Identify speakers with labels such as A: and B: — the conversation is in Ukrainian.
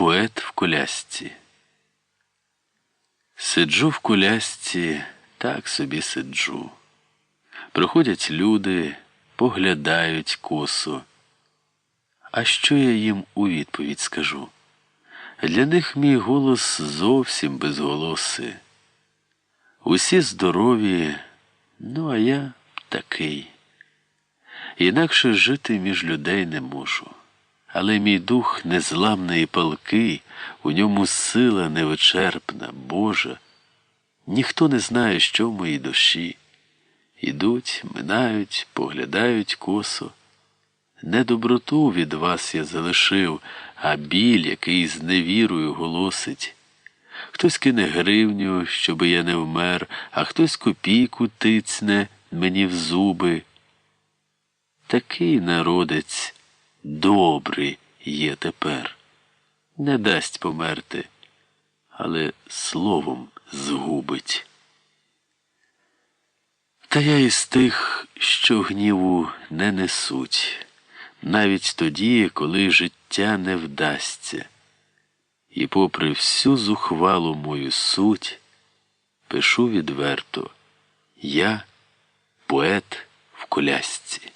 A: Поет в колясці. Сиджу в колясці, так собі сиджу. Приходять люди, поглядають косо. А що я їм у відповідь скажу? Для них мій голос зовсім безголосий. Усі здорові, ну а я такий. Інакше жити між людей не можу. Але мій дух незламний і палкий, у ньому сила невичерпна, Божа. Ніхто не знає, що в моїй душі. Ідуть, минають, поглядають косо. Не доброту від вас я залишив, а біль, який з невірою голосить. Хтось кине гривню, щоби я не вмер, а хтось копійку тицне мені в зуби. Такий народець добрий є тепер. Не дасть померти, але словом згубить. Та я із тих, що гніву не несуть, навіть тоді, коли життя не вдасться. І, попри всю зухвалу мою суть, пишу відверто я поет в колясці.